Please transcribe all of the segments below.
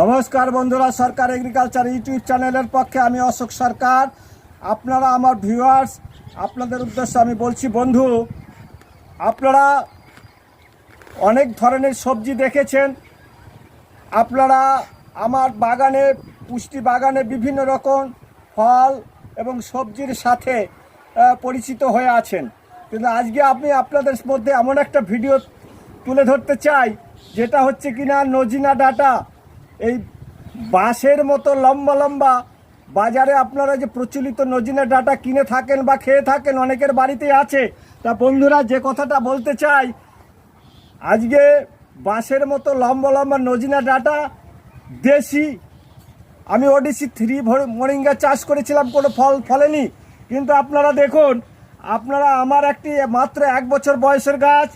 নমস্কার বন্ধুরা, সরকার agriculture YouTube চ্যানেলের পক্ষে আমি অশোক সরকার। আপনারা আমার ভিউয়ার্স আপনাদের উদ্দেশ্যে আমি বলছি, বন্ধু, আপনারা অনেক ধরনের সবজি দেখেছেন। আপনারা আমার বাগানে, পুষ্টি বাগানে বিভিন্ন রকম ফল এবং সবজির সাথে পরিচিত হয়ে আছেন। কিন্তু আজকে আমি আপনাদের মধ্যে এমন একটা ভিডিও তুলে ধরতে চাই, যেটা হচ্ছে কিনা নজিনা ডাটা। এই বাঁশের মতো লম্বা লম্বা বাজারে আপনারা যে প্রচলিত নজিনা ডাটা কিনে থাকেন বা খেয়ে থাকেন, অনেকের বাড়িতে আছে। তা বন্ধুরা, যে কথাটা বলতে চাই, আজকে বাঁশের মতো লম্বা লম্বা নজিনা ডাটা দেশি। আমি ওডিসি থ্রি মোরিঙ্গা চাষ করেছিলাম, কোনো ফল ফলেনি। কিন্তু আপনারা দেখুন, আপনারা আমার একটি মাত্র এক বছর বয়সের গাছ,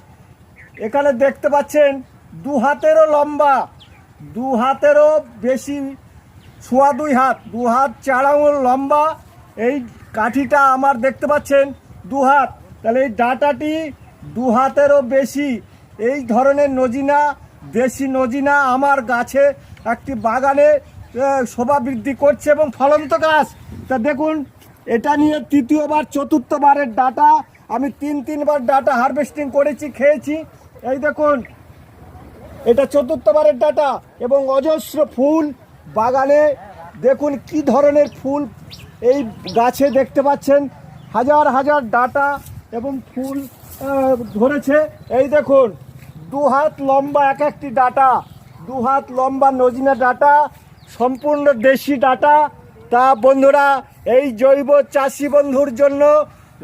এখানে দেখতে পাচ্ছেন, দু হাতেরও লম্বা। দু হাতেরও বেশি ছোয়া দুই হাত, দু হাত চার আঙুল লম্বা। এই কাঠিটা আমার দেখতে পাচ্ছেন, দু হাত। তাহলে এই ডাটাটি দু হাতেরও বেশি। এই ধরনের নজিনা, দেশি নজিনা আমার গাছে একটি বাগানে শোভা বৃদ্ধি করছে এবং ফলন্ত গাছ। তা দেখুন, এটা নিয়ে তৃতীয়বার, চতুর্থবারের ডাটা। আমি তিন, তিনবার ডাটা হারভেস্টিং করেছি, খেয়েছি। এই দেখুন এটা চতুর্থবারের ডাটা এবং অজস্র ফুল বাগানে। দেখুন কি ধরনের ফুল এই গাছে দেখতে পাচ্ছেন। হাজার হাজার ডাটা এবং ফুল ধরেছে। এই দেখুন, দু হাত লম্বা এক একটি ডাটা, দু হাত লম্বা নজিনা ডাটা, সম্পূর্ণ দেশি ডাটা। তা বন্ধুরা, এই জৈব চাষি বন্ধুর জন্য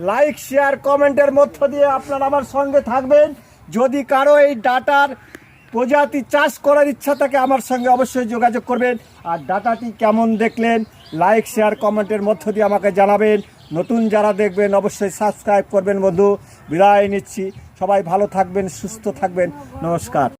লাইক শেয়ার কমেন্টের মধ্য দিয়ে আপনারা আমার সঙ্গে থাকবেন। যদি কারও এই ডাটার প্রজাতি চাষ করার ইচ্ছা থাকে, আমার সঙ্গে অবশ্যই যোগাযোগ করবেন। আর ডাটাটি কেমন দেখলেন লাইক শেয়ার কমেন্টের মধ্য দিয়ে আমাকে জানাবেন। নতুন যারা দেখবেন, অবশ্যই সাবস্ক্রাইব করবেন বন্ধু। বিদায় নিচ্ছি। সবাই ভালো থাকবেন, সুস্থ থাকবেন। নমস্কার।